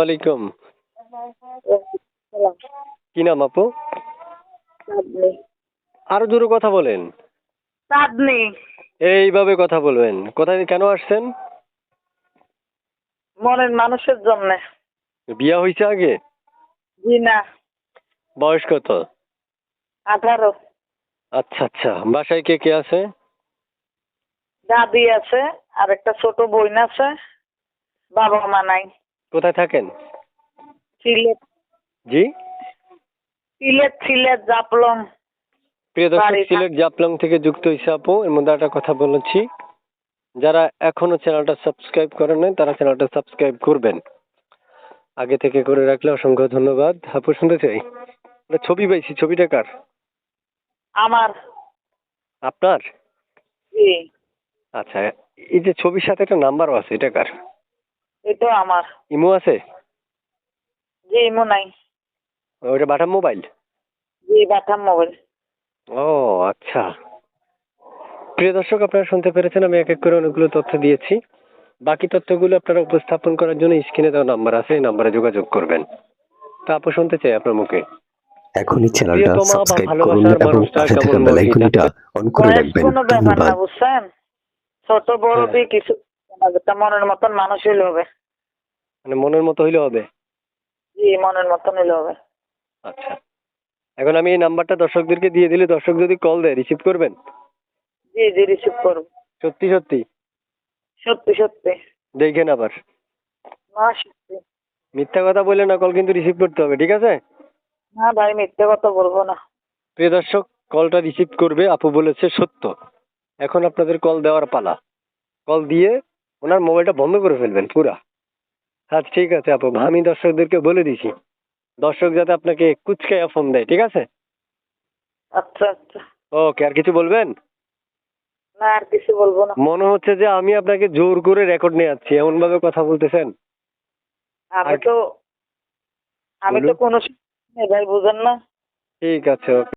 ওয়ালাইকুম কি নাম আপু? আরও জোরে কথা বলেন। চাঁদনি এইভাবে কথা বলবেন। কোথায় কেন আসছেন? মনের মানুষের জন্য। বিয়া হয়েছে আগে? জি না। বয়স কত? আঠারো। আচ্ছা আচ্ছা। বাসায় কে কে আছে? দাদি আছে আর একটা ছোট বোন আছে। বাবা মা নাই। কোথায় থাকেন? সিলেট। জি? সিলেট সিলেট জাপলং। প্রিয় দর্শক সিলেট জাপলং থেকে যুক্ত হয়েছে আপু। এর মধ্যে একটা কথা বলেছি। যারা এখনও চ্যানেলটা সাবস্ক্রাইব করেন নাই তারা চ্যানেলটা সাবস্ক্রাইব করবেন। আগে থেকে করে রাখলে অসংখ্য ধন্যবাদ। আপু শুনতে চাই ছবি পাইছি। ছবিটা কার? আমার। আপনার? আচ্ছা এই যে ছবির সাথে একটা নাম্বারও আছে এটা কার? এটা আমার ইমো আছে? জি ইমো নাই। ওটা বাটাম মোবাইল? জি বাটাম মোবাইল। ও আচ্ছা। প্রিয় দর্শক আপনারা শুনতে পেরেছেন আমি এক এক করে অনেকগুলো তথ্য দিয়েছি। বাকি তথ্যগুলো আপনারা উপস্থাপন করার জন্য স্ক্রিনে দেওয়া নাম্বার আছে এই নাম্বারে যোগাযোগ করবেন। তা আপু শুনতে চাই আপনার মুখে। এখনই চ্যানেলটা সাবস্ক্রাইব করুন এবং পাশে থাকা বেল আইকনটা অন করে রাখবেন। ব্যাপার ধন্যবাদ। বুঝছেন? ছোট বড় হ্যাঁ। দিয়ে কিছু মনের মতন মানুষ হইলে হবে। মানে মনের মতো হইলে হবে? জি মনের মতন হইলে হবে। আচ্ছা। এখন আমি এই নাম্বারটা দর্শকদেরকে দিয়ে দিলে দর্শক যদি কল দেয় রিসিভ করবেন? জি জি রিসিভ করব। সত্যি সত্যি? সত্যি সত্যি। দেখেন আবার। না সত্যি। মিথ্যা কথা বলে না কল কিন্তু রিসিভ করতে হবে ঠিক আছে? না ভাই মিথ্যে কথা বলব না। প্রিয় দর্শক কলটা রিসিভ করবে আপু বলেছে সত্য। এখন আপনাদের কল দেওয়ার পালা। কল দিয়ে ওনার মোবাইলটা বন্ধ করে ফেলবেন পুরা। আচ্ছা ঠিক আছে আপু। আমি দর্শকদেরকে বলে দিছি। দর্শক যাতে আপনাকে কুচকাইয়া ফোন দেয় ঠিক আছে? আচ্ছা আচ্ছা। ওকে আর কিছু বলবেন? না আর কিছু বলব না। মনে হচ্ছে যে আমি আপনাকে জোর করে রেকর্ড নিয়ে যাচ্ছি। এমন ভাবে কথা বলতেছেন? আমি তো আমি তো কোনো ভাই বুঝেন না। ঠিক আছে ওকে।